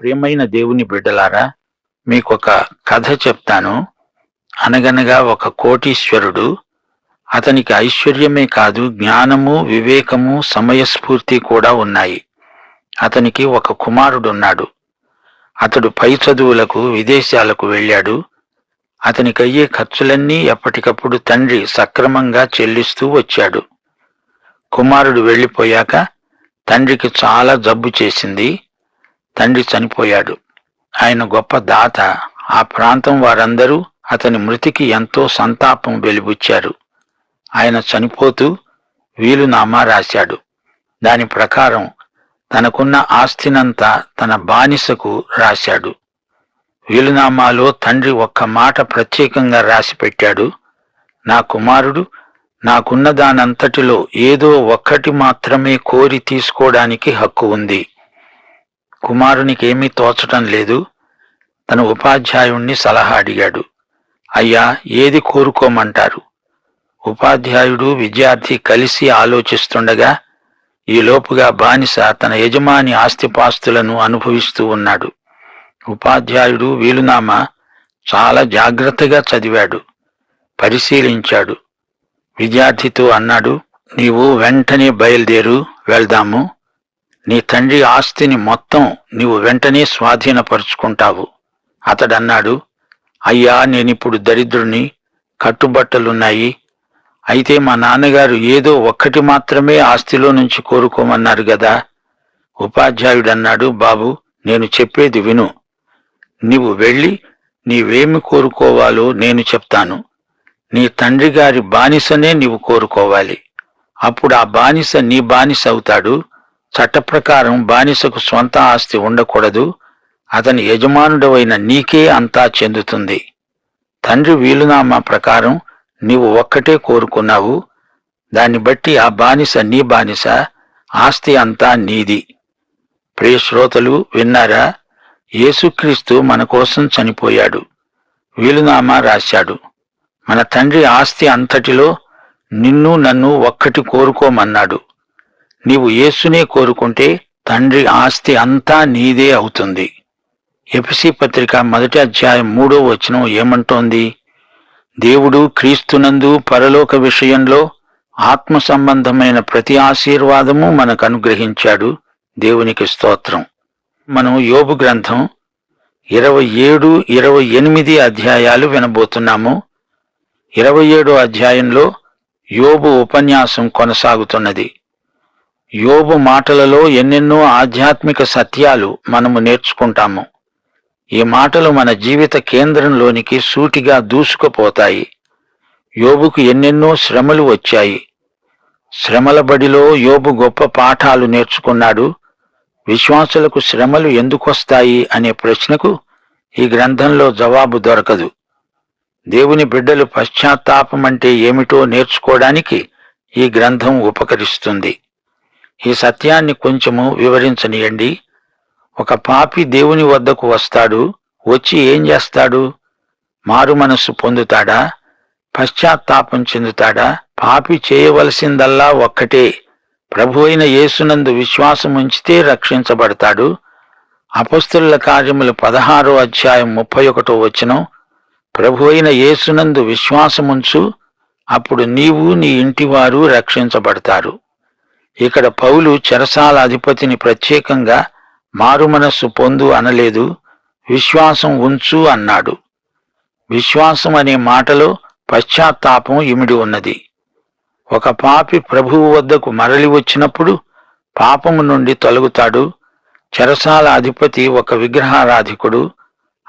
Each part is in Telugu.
ప్రియమైన దేవుని బిడ్డలారా మీకు ఒక కథ చెప్తాను. అనగనగా ఒక కోటీశ్వరుడు అతనికి ఐశ్వర్యమే కాదు జ్ఞానము వివేకము సమయస్ఫూర్తి కూడా ఉన్నాయి. అతనికి ఒక కుమారుడున్నాడు. అతడు పై చదువులకు విదేశాలకు వెళ్ళాడు. అతనికి అయ్యే ఖర్చులన్నీ ఎప్పటికప్పుడు తండ్రి సక్రమంగా చెల్లిస్తూ వచ్చాడు. కుమారుడు వెళ్ళిపోయాక తండ్రికి చాలా జబ్బు చేసింది. తండ్రి చనిపోయాడు. ఆయన గొప్ప దాత. ఆ ప్రాంతం వారందరూ అతని మృతికి ఎంతో సంతాపం వెలిబుచ్చారు. ఆయన చనిపోతూ వీలునామా రాశాడు. దాని ప్రకారం తనకున్న ఆస్తినంతా తన బానిసకు రాశాడు. వీలునామాలో తండ్రి ఒక్క మాట ప్రత్యేకంగా రాసి పెట్టాడు నా కుమారుడు నాకున్న దానంతటిలో ఏదో ఒక్కటి మాత్రమే కోరి తీసుకోవడానికి హక్కు ఉంది. కుమారునికి ఏమీ తోచటం లేదు. తన ఉపాధ్యాయుణ్ణి సలహా అడిగాడు. అయ్యా ఏది కోరుకోమంటారు? ఉపాధ్యాయుడు విద్యార్థి కలిసి ఆలోచిస్తుండగా ఈ లోపుగా బానిస తన యజమాని ఆస్తిపాస్తులను అనుభవిస్తూ ఉన్నాడు. ఉపాధ్యాయుడు వీలునామా చాలా జాగ్రత్తగా చదివాడు. పరిశీలించాడు. విద్యార్థితో అన్నాడు నీవు వెంటనే బయలుదేరు వెళ్దాము. నీ తండ్రి ఆస్తిని మొత్తం నీవు వెంటనే స్వాధీనపరుచుకుంటావు. అతడన్నాడు అయ్యా నేనిప్పుడు దరిద్రుని కట్టుబట్టలున్నాయి. అయితే మా నాన్నగారు ఏదో ఒక్కటి మాత్రమే ఆస్తిలో నుంచి కోరుకోమన్నారు గదా. ఉపాధ్యాయుడన్నాడు బాబు నేను చెప్పేది విను. నీవు వెళ్ళి నీవేమి కోరుకోవాలో నేను చెప్తాను. నీ తండ్రి గారి బానిసనే నీవు కోరుకోవాలి. అప్పుడు ఆ బానిస నీ బానిస అవుతాడు. చట్ట ప్రకారం బానిసకు స్వంత ఆస్తి ఉండకూడదు అతని యజమానుడవైన నీకే అంతా చెందుతుంది. తండ్రి వీలునామా ప్రకారం నీవు ఒక్కటే కోరుకున్నావు దాన్ని బట్టి ఆ బానిస నీ బానిస ఆస్తి అంతా నీది. ప్రియ శ్రోతలు విన్నారా? యేసుక్రీస్తు మన కోసం చనిపోయాడు వీలునామా రాశాడు. మన తండ్రి ఆస్తి అంతటిలో నిన్ను నన్ను ఒక్కటి కోరుకోమన్నాడు. నీవు యేసునే కోరుకుంటే తండ్రి ఆస్తి అంతా నీదే అవుతుంది. ఎపిసి పత్రిక మొదటి అధ్యాయం మూడో వచనం ఏమంటోంది? దేవుడు క్రీస్తునందు పరలోక విషయంలో ఆత్మ సంబంధమైన ప్రతి ఆశీర్వాదము మనకు అనుగ్రహించాడు. దేవునికి స్తోత్రం. మనం యోబు గ్రంథం ఇరవై ఏడు ఇరవై ఎనిమిది అధ్యాయాలు వినబోతున్నాము. ఇరవై ఏడో అధ్యాయంలో యోబు ఉపన్యాసం కొనసాగుతున్నది. యోబు మాటలలో ఎన్నెన్నో ఆధ్యాత్మిక సత్యాలు మనము నేర్చుకుంటాము. ఈ మాటలు మన జీవిత కేంద్రంలోనికి సూటిగా దూసుకుపోతాయి. యోబుకు ఎన్నెన్నో శ్రమలు వచ్చాయి. శ్రమల బడిలో యోబు గొప్ప పాఠాలు నేర్చుకున్నాడు. విశ్వాసులకు శ్రమలు ఎందుకొస్తాయి అనే ప్రశ్నకు ఈ గ్రంథంలో జవాబు దొరకదు. దేవుని బిడ్డలు పశ్చాత్తాపం అంటే ఏమిటో నేర్చుకోవడానికి ఈ గ్రంథం ఉపకరిస్తుంది. ఈ సత్యాన్ని కొంచెము వివరించనియండి. ఒక పాపి దేవుని వద్దకు వస్తాడు వచ్చి ఏం చేస్తాడు? మారు మనస్సు పొందుతాడా? పశ్చాత్తాపం చెందుతాడా? పాపి చేయవలసిందల్లా ఒక్కటే. ప్రభు అయిన యేసునందు విశ్వాసం ఉంచితే రక్షించబడతాడు. అపస్తుల కార్యములు పదహారో అధ్యాయం ముప్పై ఒకటో వచనం. ప్రభు అయిన యేసునందు విశ్వాసముంచు అప్పుడు నీవు నీ ఇంటివారు రక్షించబడతారు. ఇక్కడ పౌలు చెరసాల అధిపతిని ప్రత్యేకంగా మారుమనస్సు పొందు అనలేదు విశ్వాసం ఉంచు అన్నాడు. విశ్వాసం అనే మాటలో పశ్చాత్తాపం ఇమిడి ఉన్నది. ఒక పాపి ప్రభువు వద్దకు మరలి వచ్చినప్పుడు పాపము నుండి తొలగుతాడు. చెరసాల అధిపతి ఒక విగ్రహారాధికుడు.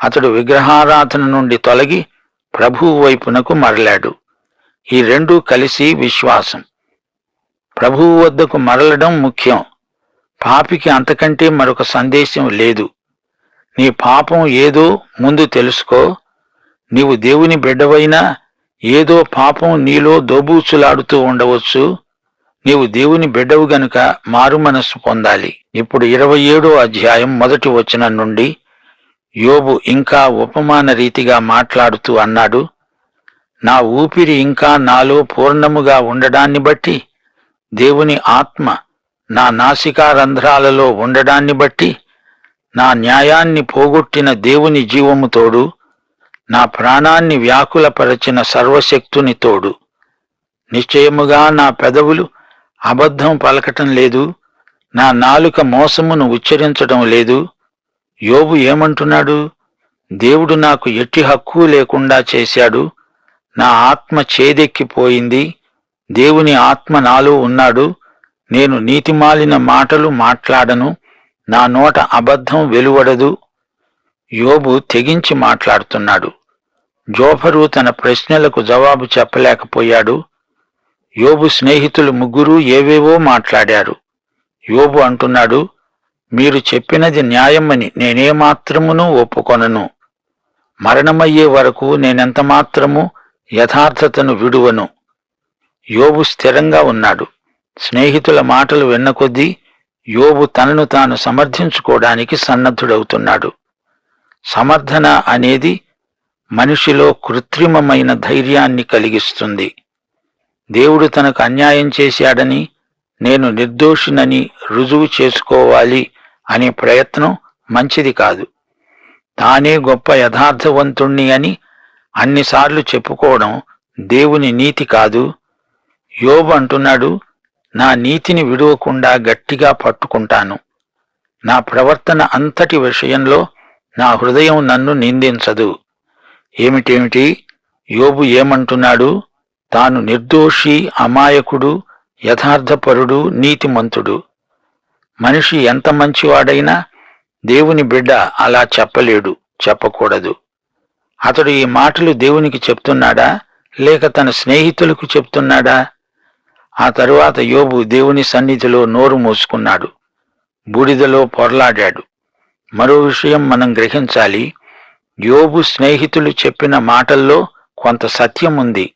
అతడు విగ్రహారాధన నుండి తొలగి ప్రభువు వైపునకు మరలాడు. ఈ రెండూ కలిసి విశ్వాసం. ప్రభువు వద్దకు మరలడం ముఖ్యం. పాపికి అంతకంటే మరొక సందేశం లేదు. నీ పాపం ఏదో ముందు తెలుసుకో. నీవు దేవుని బిడ్డవైనా ఏదో పాపం నీలో దోబూచులాడుతూ ఉండవచ్చు. నీవు దేవుని బిడ్డవు గనుక మారు మనస్సు పొందాలి. ఇప్పుడు ఇరవై ఏడో అధ్యాయం మొదటి వచనం నుండి యోబు ఇంకా ఉపమాన రీతిగా మాట్లాడుతూ అన్నాడు నా ఊపిరి ఇంకా నాలో పూర్ణముగా ఉండడాన్ని బట్టి దేవుని ఆత్మ నా నాసికా రంధ్రాలలో ఉండడాన్ని బట్టి నా న్యాయాన్ని పోగొట్టిన దేవుని జీవము తోడు నా ప్రాణాన్ని వ్యాకులపరచిన సర్వశక్తుని తోడు. నిశ్చయముగా నా పెదవులు అబద్ధం పలకటం లేదు నా నాలుక మోసమును ఉచ్చరించడం లేదు. యోబు ఏమంటున్నాడు? దేవుడు నాకు ఎట్టి హక్కు లేకుండా చేశాడు నా ఆత్మ చేదెక్కిపోయింది దేవుని ఆత్మ నాలో ఉన్నాడు. నేను నీతిమాలిన మాటలు మాట్లాడను. నా నోట అబద్ధం వెలువడదు. యోబు తెగించి మాట్లాడుతున్నాడు. జోఫరు తన ప్రశ్నలకు జవాబు చెప్పలేకపోయాడు. యోబు స్నేహితులు ముగ్గురు ఏవేవో మాట్లాడారు. యోబు అంటున్నాడు మీరు చెప్పినది న్యాయమని నేనేమాత్రమునూ ఒప్పుకొనను. మరణమయ్యే వరకు నేనెంతమాత్రము యథార్థతను విడువను. యోబు స్థిరంగా ఉన్నాడు. స్నేహితుల మాటలు విన్న కొద్దీ యోబు తనను తాను సమర్థించుకోవడానికి సన్నద్ధుడవుతున్నాడు. సమర్థన అనేది మనిషిలో కృత్రిమమైన ధైర్యాన్ని కలిగిస్తుంది. దేవుడు తనకు అన్యాయం చేశాడని నేను నిర్దోషినని రుజువు చేసుకోవాలి అనే ప్రయత్నం మంచిది కాదు. తానే గొప్ప యథార్థవంతుణ్ణి అని అన్నిసార్లు చెప్పుకోవడం దేవుని నీతి కాదు యోబు అంటున్నాడు నా నీతిని విడువకుండా గట్టిగా పట్టుకుంటాను. నా ప్రవర్తన అంతటి విషయంలో నా హృదయం నన్ను నిందించదు. ఏమిటేమిటి? యోబు ఏమంటున్నాడు తాను నిర్దోషి అమాయకుడు యథార్థపరుడు నీతిమంతుడు. మనిషి ఎంత మంచివాడైనా దేవుని బిడ్డ అలా చెప్పలేడు చెప్పకూడదు. అతడు ఈ మాటలు దేవునికి చెప్తున్నాడా లేక తన స్నేహితులకు చెప్తున్నాడా? ఆ తరువాత యోబు దేవుని సన్నిధిలో నోరు మూసుకున్నాడు. బూడిదలో పొరలాడాడు. మరో విషయం మనం గ్రహించాలి. యోబు స్నేహితులు చెప్పిన మాటల్లో కొంత సత్యం ఉంది.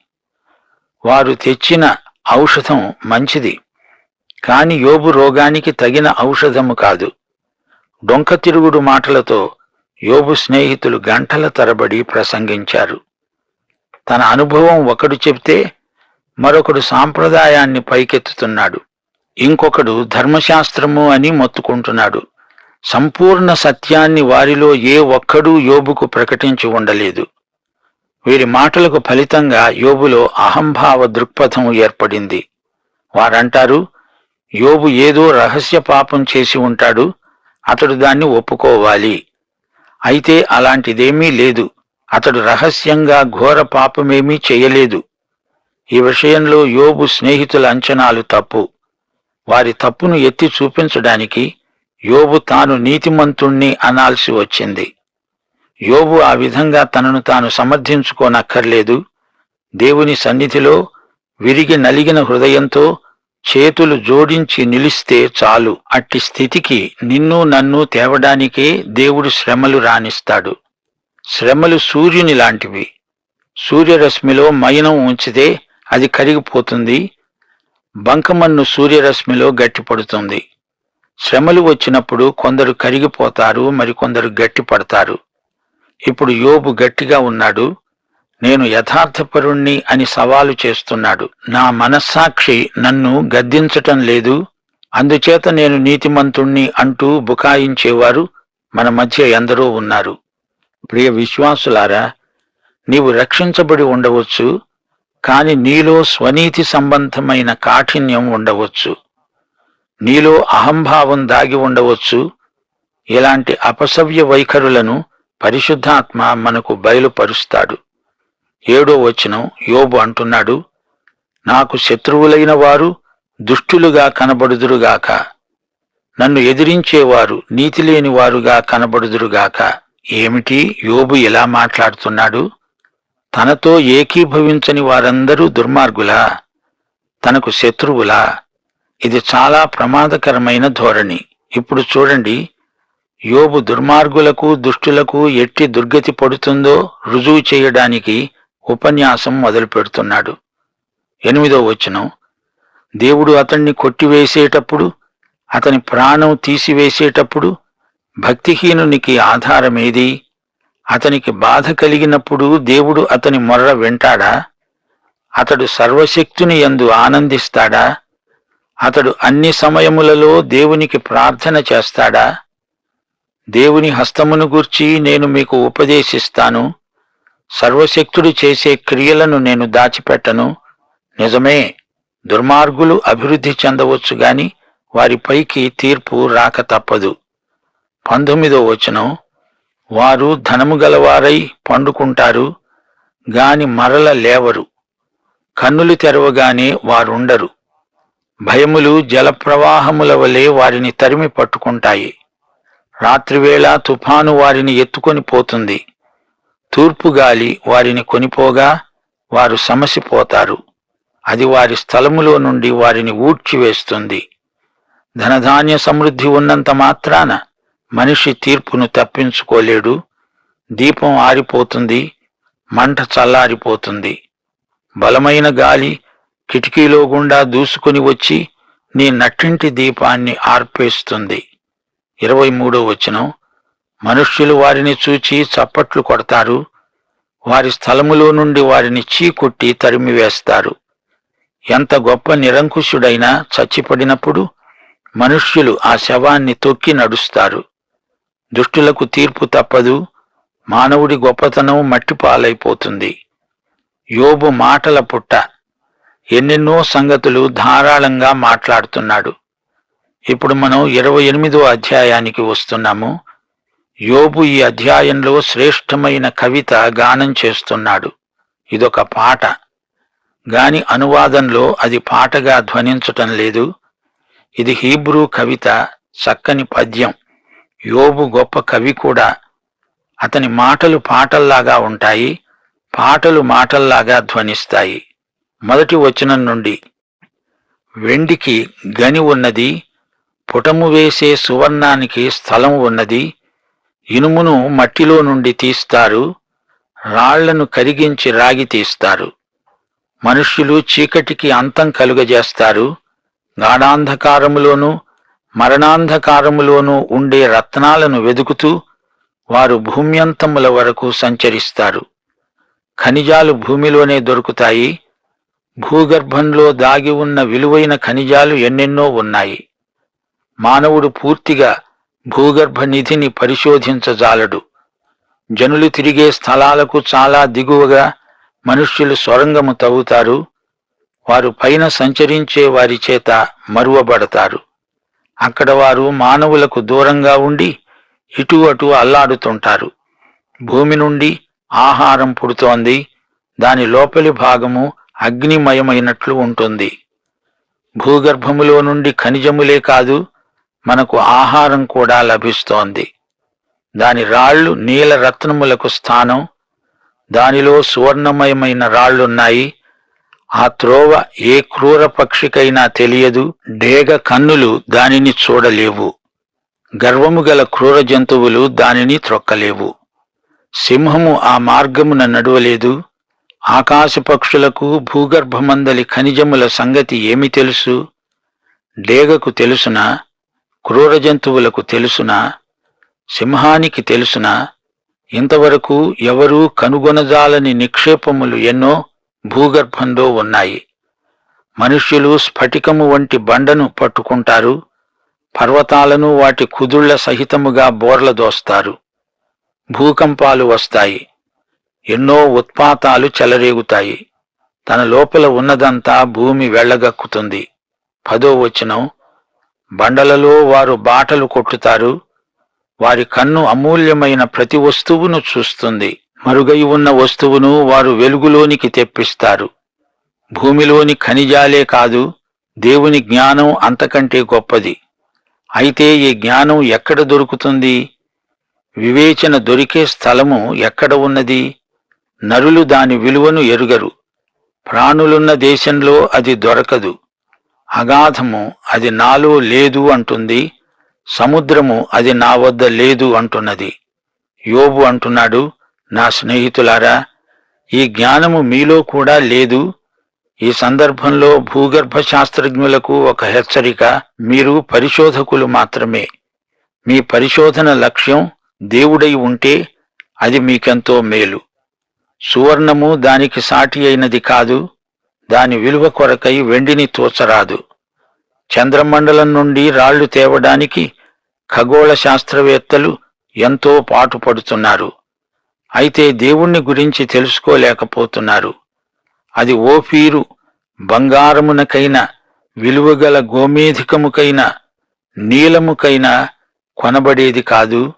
వారు తెచ్చిన ఔషధం మంచిది. కాని యోబు రోగానికి తగిన ఔషధము కాదు. డొంక తిరుగుడు మాటలతో యోబు స్నేహితులు గంటల తరబడి ప్రసంగించారు. తన అనుభవం ఒకడు చెప్తే మరొకడు సాంప్రదాయాన్ని పైకెత్తుతున్నాడు. ఇంకొకడు ధర్మశాస్త్రము అని మొత్తుకుంటున్నాడు. సంపూర్ణ సత్యాన్ని వారిలో ఏ ఒక్కడూ యోబుకు ప్రకటించి ఉండలేదు. వీరి మాటలకు ఫలితంగా యోబులో అహంభావ దృక్పథం ఏర్పడింది. వారంటారు యోబు ఏదో రహస్య పాపం చేసి ఉంటాడు అతడు దాన్ని ఒప్పుకోవాలి. అయితే అలాంటిదేమీ లేదు. అతడు రహస్యంగా ఘోర పాపమేమీ చేయలేదు. ఈ విషయంలో యోబు స్నేహితుల అంచనాలు తప్పు. వారి తప్పును ఎత్తి చూపించడానికి యోబు తాను నీతిమంతుణ్ణి అనాల్సి వచ్చింది. యోబు ఆ విధంగా తనను తాను సమర్థించుకోనక్కర్లేదు. దేవుని సన్నిధిలో విరిగి నలిగిన హృదయంతో చేతులు జోడించి నిలిస్తే చాలు. అట్టి స్థితికి నిన్ను నన్ను తేవడానికే దేవుడు శ్రమలు రాణిస్తాడు. శ్రమలు సూర్యుని లాంటివి. సూర్యరశ్మిలో మైనం ఉంచితే అది కరిగిపోతుంది. బంకమన్ను సూర్యరశ్మిలో గట్టిపడుతుంది. శ్రమలు వచ్చినప్పుడు కొందరు కరిగిపోతారు మరికొందరు గట్టిపడతారు. ఇప్పుడు యోబు గట్టిగా ఉన్నాడు. నేను యథార్థపరుణ్ణి అని సవాలు చేస్తున్నాడు. నా మనస్సాక్షి నన్ను గద్దించటం లేదు. అందుచేత నేను నీతిమంతుణ్ణి అంటూ బుకాయించేవారు మన మధ్య ఎందరో ఉన్నారు. ప్రియ విశ్వాసులారా నీవు రక్షించబడి ఉండవచ్చు. కాని నీలో స్వనీతి సంబంధమైన కాఠిన్యం ఉండవచ్చు. నీలో అహంభావం దాగి ఉండవచ్చు. ఇలాంటి అపసవ్య వైఖరులను పరిశుద్ధాత్మ మనకు బయలుపరుస్తాడు. ఏడో వచనం యోబు అంటున్నాడు నాకు శత్రువులైన వారు దుష్టులుగా కనబడుదురుగాక. నన్ను ఎదిరించేవారు నీతిలేని వారుగా కనబడుదురుగాక. ఏమిటి? యోబు ఎలా మాట్లాడుతున్నాడు? తనతో ఏకీభవించని వారందరూ దుర్మార్గులా తనకు శత్రువులా. ఇది చాలా ప్రమాదకరమైన ధోరణి. ఇప్పుడు చూడండి యోబు దుర్మార్గులకు దుష్టులకు ఎట్టి దుర్గతి పడుతుందో రుజువు చేయడానికి ఉపన్యాసం మొదలు పెడుతున్నాడు. ఎనిమిదో వచనం. దేవుడు అతన్ని కొట్టివేసేటప్పుడు అతని ప్రాణం తీసివేసేటప్పుడు భక్తిహీనునికి ఆధారమేది? అతనికి బాధ కలిగినప్పుడు దేవుడు అతని మొర్ర వింటాడా? అతడు సర్వశక్తుని ఎందు ఆనందిస్తాడా? అతడు అన్ని సమయములలో దేవునికి ప్రార్థన చేస్తాడా? దేవుని హస్తమును గూర్చి నేను మీకు ఉపదేశిస్తాను. సర్వశక్తుడు చేసే క్రియలను నేను దాచిపెట్టను. నిజమే దుర్మార్గులు అభివృద్ధి చెందవచ్చు గాని వారిపైకి తీర్పు రాక తప్పదు. పంతొమ్మిదో వచనం. వారు ధనము గలవారై పండుకుంటారు గాని మరల లేవరు. కన్నులు తెరవగానే వారుండరు. భయములు జలప్రవాహముల వలె వారిని తరిమి పట్టుకుంటాయి. రాత్రివేళ తుఫాను వారిని ఎత్తుకొని పోతుంది. తూర్పు గాలి వారిని కొనిపోగా వారు సమసిపోతారు. అది వారి స్థలములో నుండి వారిని ఊడ్చివేస్తుంది. ధనధాన్య సమృద్ధి ఉన్నంత మాత్రాన మనిషి తీర్పును తప్పించుకోలేడు. దీపం ఆరిపోతుంది మంట చల్లారిపోతుంది. బలమైన గాలి కిటికీలో గుండా దూసుకుని వచ్చి నీ నట్టింటి దీపాన్ని ఆర్పేస్తుంది. ఇరవై మూడో వచనం. మనుష్యులు వారిని చూచి చప్పట్లు కొడతారు. వారి స్థలములో నుండి వారిని చీకొట్టి తరిమివేస్తారు. ఎంత గొప్ప నిరంకుశుడైనా చచ్చిపడినప్పుడు మనుష్యులు ఆ శవాన్ని తొక్కి నడుస్తారు. దుష్టులకు తీర్పు తప్పదు. మానవుడి గొప్పతనం మట్టిపాలైపోతుంది. యోబు మాటల పుట్ట. ఎన్నెన్నో సంగతులు ధారాళంగా మాట్లాడుతున్నాడు. ఇప్పుడు మనం ఇరవై ఎనిమిదో అధ్యాయానికి వస్తున్నాము. యోబు ఈ అధ్యాయంలో శ్రేష్టమైన కవిత గానం చేస్తున్నాడు. ఇదొక పాట. గాని అనువాదంలో అది పాటగా ధ్వనించటం లేదు. ఇది హీబ్రూ కవిత చక్కని పద్యం. యోబు గొప్ప కవి కూడా. అతని మాటలు పాటల్లాగా ఉంటాయి పాటలు మాటల్లాగా ధ్వనిస్తాయి. మొదటి వచనం నుండి వెండికి గని ఉన్నది పుటము వేసే సువర్ణానికి స్థలం ఉన్నది ఇనుమును మట్టిలో నుండి తీస్తారు రాళ్ళను కరిగించి రాగి తీస్తారు. మనుష్యులు చీకటికి అంతం కలుగజేస్తారు గాఢాంధకారములోనూ మరణాంధకారములోనూ ఉండే రత్నాలను వెదుకుతూ వారు భూమ్యంతముల వరకు సంచరిస్తారు. ఖనిజాలు భూమిలోనే దొరుకుతాయి. భూగర్భంలో దాగి ఉన్న విలువైన ఖనిజాలు ఎన్నెన్నో ఉన్నాయి. మానవుడు పూర్తిగా భూగర్భ నిధిని పరిశోధించజాలడు. జనులు తిరిగే స్థలాలకు చాలా దిగువగా మనుష్యులు సొరంగము తవ్వుతారు. వారు పైన సంచరించే వారి చేత మరువబడతారు. అక్కడ వారు మానవులకు దూరంగా ఉండి ఇటు అటు అల్లాడుతుంటారు. భూమి నుండి ఆహారం పుడుతోంది. దాని లోపలి భాగము అగ్నిమయమైనట్లు ఉంటుంది. భూగర్భములో నుండి ఖనిజములే కాదు మనకు ఆహారం కూడా లభిస్తోంది. దాని రాళ్ళు నీల రత్నములకు స్థానం. దానిలో సువర్ణమయమైన రాళ్ళున్నాయి ఆ త్రోవ ఏ క్రూర పక్షికైనా తెలియదు డేగ కన్నులు దానిని చూడలేవు. గర్వము గల క్రూర జంతువులు దానిని త్రొక్కలేవు. సింహము ఆ మార్గమున నడవలేదు. ఆకాశ పక్షులకు భూగర్భమందలి ఖనిజముల సంగతి ఏమి తెలుసు? డేగకు తెలుసునా? క్రూర జంతువులకు తెలుసునా? సింహానికి తెలుసునా? ఇంతవరకు ఎవరూ కనుగొనజాలని నిక్షేపములు ఎన్నో భూగర్భంలో ఉన్నాయి. మనుష్యులు స్ఫటికము వంటి బండను పట్టుకుంటారు. పర్వతాలను వాటి కుదుళ్ళ సహితముగా బోర్ల దోస్తారు. భూకంపాలు వస్తాయి. ఎన్నో ఉత్పాతాలు చెలరేగుతాయి. తన లోపల ఉన్నదంతా భూమి వెళ్ళగక్కుతుంది పదో వచనం. బండలలో వారు బాటలు కొట్టుతారు. వారి కన్ను అమూల్యమైన ప్రతి వస్తువును చూస్తుంది. మరుగై ఉన్న వస్తువును వారు వెలుగులోనికి తెప్పిస్తారు. భూమిలోని ఖనిజాలే కాదు దేవుని జ్ఞానం అంతకంటే గొప్పది. అయితే ఈ జ్ఞానం ఎక్కడ దొరుకుతుంది? వివేచన దొరికే స్థలము ఎక్కడ ఉన్నది? నరులు దాని విలువను ఎరుగరు. ప్రాణులున్న దేశంలో అది దొరకదు. అగాధము అది నాలో లేదు అంటుంది సముద్రము అది నా వద్ద లేదు అంటున్నది. యోబు అంటున్నాడు నా స్నేహితులారా ఈ జ్ఞానము మీలో కూడా లేదు. ఈ సందర్భంలో భూగర్భ శాస్త్రజ్ఞులకు ఒక హెచ్చరిక మీరు పరిశోధకులు మాత్రమే. మీ పరిశోధన లక్ష్యం దేవుడై ఉంటే అది మీకెంతో మేలు. సువర్ణము దానికి సాటి అయినది కాదు దాని విలువ కొరకై వెండిని తోచరాదు. చంద్రమండలం నుండి రాళ్ళు తేవడానికి ఖగోళ శాస్త్రవేత్తలు ఎంతో పాటుపడుతున్నారు. అయితే దేవుణ్ణి గురించి తెలుసుకోలేకపోతున్నారు. అది ఓఫీరు బంగారమునకైన విలువగల గోమేధికముకైన నీలముకైన కొనబడేది కాదు.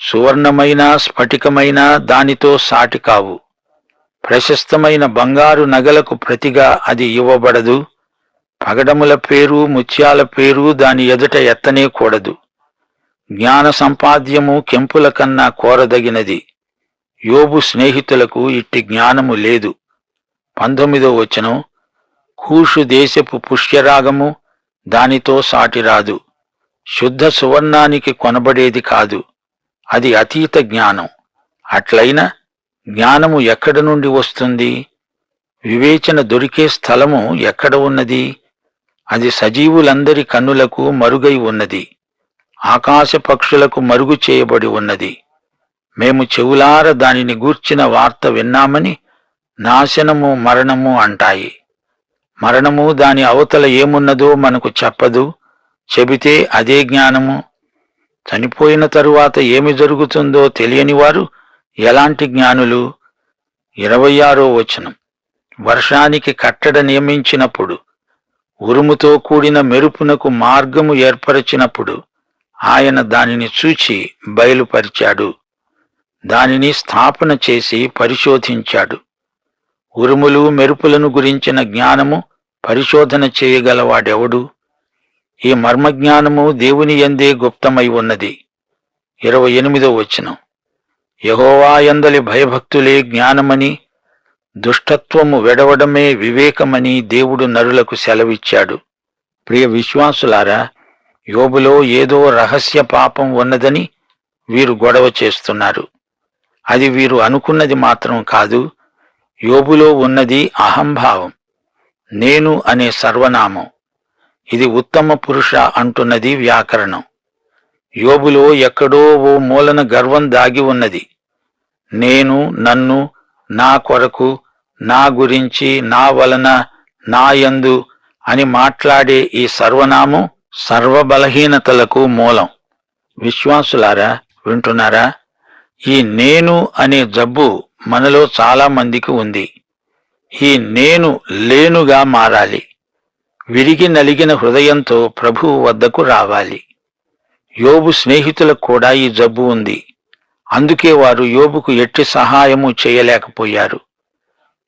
సువర్ణమైన స్ఫటికమైన దానితో సాటి కావు. ప్రశస్తమైన బంగారు నగలకు ప్రతిగా అది ఇవ్వబడదు. పగడముల పేరు ముత్యాల పేరు దాని ఎదుట ఎత్తనే కూడదు. జ్ఞాన సంపాద్యము కెంపుల కన్నా కోరదగినది. యోబు స్నేహితులకు ఇట్టి జ్ఞానము లేదు. పంతొమ్మిదో వచనం కూషు దేశపు పుష్యరాగము దానితో సాటిరాదు శుద్ధ సువర్ణానికి కొనబడేది కాదు. అది అతీత జ్ఞానం. అట్లయిన జ్ఞానము ఎక్కడ నుండి వస్తుంది? వివేచన దొరికే స్థలము ఎక్కడ ఉన్నది? అది సజీవులందరి కన్నులకు మరుగై ఉన్నది. ఆకాశ పక్షులకు మరుగు చేయబడి ఉన్నది. మేము చెవులార దానిని గూర్చిన వార్త విన్నామని నాశనము మరణము అంటాయి. మరణము దాని అవతల ఏమున్నదో మనకు చెప్పదు. చెబితే అదే జ్ఞానము. చనిపోయిన తరువాత ఏమి జరుగుతుందో తెలియని వారు ఎలాంటి జ్ఞానులు? ఇరవై ఆరో వచనం. వర్షానికి కట్టడ నియమించినప్పుడు ఉరుముతో కూడిన మెరుపునకు మార్గము ఏర్పరచినప్పుడు ఆయన దానిని చూచి బయలుపరిచాడు. దానిని స్థాపన చేసి పరిశోధించాడు. ఉరుములు మెరుపులను గురించిన జ్ఞానము పరిశోధన చేయగలవాడెవడు? ఈ మర్మజ్ఞానము దేవుని ఎందే గుప్తమై ఉన్నది. ఇరవై ఎనిమిదో వచనం. యహోవాయందలి భయభక్తులే జ్ఞానమని దుష్టత్వము వెడవడమే వివేకమని దేవుడు నరులకు సెలవిచ్చాడు. ప్రియ విశ్వాసులారా యోబులో ఏదో రహస్య పాపం ఉన్నదని వీరు గొడవ చేస్తున్నారు. అది వీరు అనుకున్నది మాత్రం కాదు. యోబులో ఉన్నది అహంభావం. నేను అనే సర్వనామం. ఇది ఉత్తమ పురుష అంటున్నది వ్యాకరణం. యోబులో ఎక్కడో ఓ మూలన గర్వం దాగి ఉన్నది. నేను నన్ను నా కొరకు నా గురించి నా వలన నా యందు అని మాట్లాడే ఈ సర్వనామం సర్వబలహీనతలకు మూలం. విశ్వాసులారా వింటున్నారా? ఈ నేను అనే జబ్బు మనలో చాలా మందికి ఉంది. ఈ నేను లేనుగా మారాలి. విరిగి నలిగిన హృదయంతో ప్రభువు వద్దకు రావాలి. యోబు స్నేహితులకు కూడా ఈ జబ్బు ఉంది. అందుకే వారు యోబుకు ఎట్టి సహాయము చేయలేకపోయారు.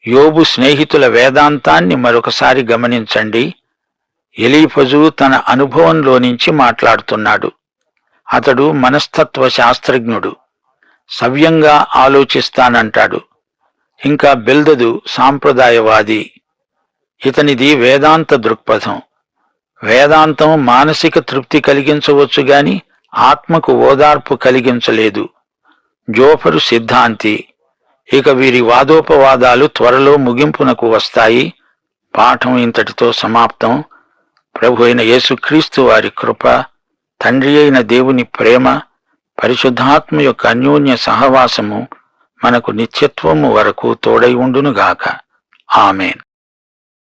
యోబు స్నేహితుల వేదాంతాన్ని మరొకసారి గమనించండి. ఎలీఫజు తన అనుభవంలో నుంచి మాట్లాడుతున్నాడు. అతడు మనస్తత్వ శాస్త్రజ్ఞుడు సవ్యంగా ఆలోచిస్తానంటాడు. ఇంకా బెల్దదు సాంప్రదాయవాది. ఇతనిది వేదాంత దృక్పథం. వేదాంతం మానసిక తృప్తి కలిగించవచ్చు గాని ఆత్మకు ఓదార్పు కలిగించలేదు. జోఫరు సిద్ధాంతి. ఇక వీరి వాదోపవాదాలు త్వరలో ముగింపునకు వస్తాయి. పాఠం ఇంతటితో సమాప్తం. ప్రభు అయిన యేసుక్రీస్తు వారి కృప తండ్రి అయిన దేవుని ప్రేమ పరిశుద్ధాత్మ యొక్క అన్యోన్య సహవాసము మనకు నిత్యత్వము వరకు తోడై ఉండునుగాక. ఆమెన్.